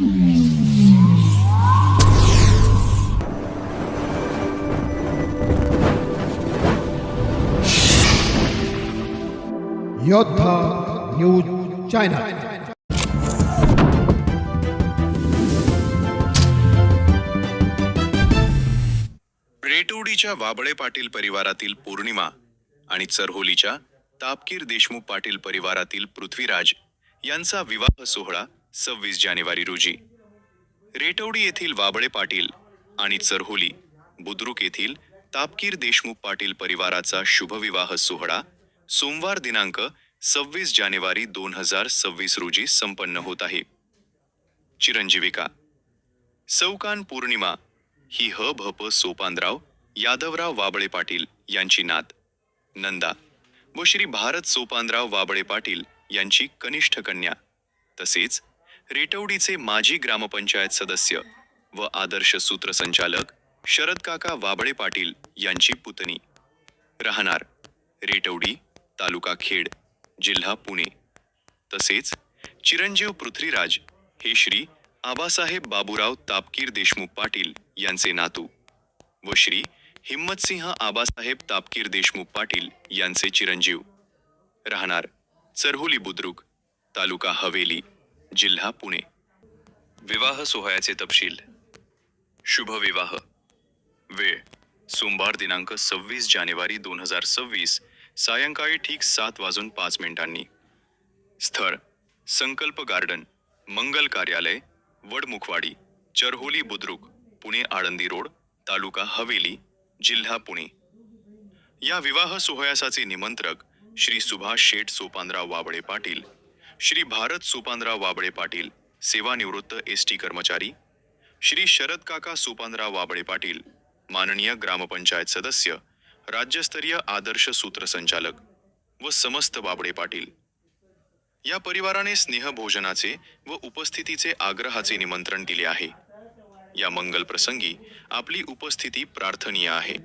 योद्धा news channel रेटोडीच्या वाबळे पाटील परिवारातील पौर्णिमा आणि चरहोलीच्या तापकीर देशमुख पाटील परिवारातील पृथ्वीराज यांचा विवाह सोहळा सव्वीस जानेवारी रोजी. रेटवडी येथील वाबळे पाटील आणि चरहोली बुद्रुक येथील तापकीर देशमुख पाटील परिवाराचा शुभविवाह सोहळा सोमवार दिनांक सव्वीस जानेवारी दोन हजार सव्वीस रोजी संपन्न होत आहे. चिरंजीविका सौकान पौर्णिमा ही ह भ प सोपानराव यादवराव वाबळे पाटील यांची नात. नंदा व श्री भारत सोपानराव वाबळे पाटील यांची कनिष्ठ कन्या. तसेच रेटवडीचे माजी ग्रामपंचायत सदस्य व आदर्श सूत्रसंचालक शरद काका वाबळे पाटील यांची पुतणी. राहणार रेटवडी तालुका खेड जिल्हा पुणे. तसेच चिरंजीव पृथ्वीराज हे श्री आबासाहेब बाबूराव तापकीर देशमुख पाटील यांचे नातू व श्री हिम्मतसिंह आबासाहेब तापकीर देशमुख पाटील यांचे चिरंजीव. राहणार चरहुली बुद्रुक तालुका हवेली. जिल्हा पुणे. विवाह सोहळ्याचे तपशील. शुभ विवाह. वेळ. सोमवार दिनांक सव्वीस जानेवारी दोन हजार सव्वीस. सायंकाळी ठीक सात वाजून पाच मिनिटांनी. स्थळ. संकल्प गार्डन. मंगल कार्यालय. वडमुखवाडी चरहोली बुद्रुक. पुणे आळंदी रोड. तालुका हवेली. जिल्हा पुणे. या विवाह सोहळ्यासाचे निमंत्रक श्री सुभाष शेठ सोपानराव वाबळे पाटील श्री भारत सोपानराव वाबळे पाटील सेवानिवृत्त एस टी कर्मचारी. श्री शरद काका सोपानराव वाबळे पाटील माननीय ग्रामपंचायत सदस्य राज्यस्तरीय आदर्श सूत्रसंचालक व समस्त बाबडे पाटील. या परिवाराने स्नेहभोजनाचे व उपस्थितीचे आग्रहाचे निमंत्रण दिले आहे. या मंगल प्रसंगी आपली उपस्थिती प्रार्थनीय आहे.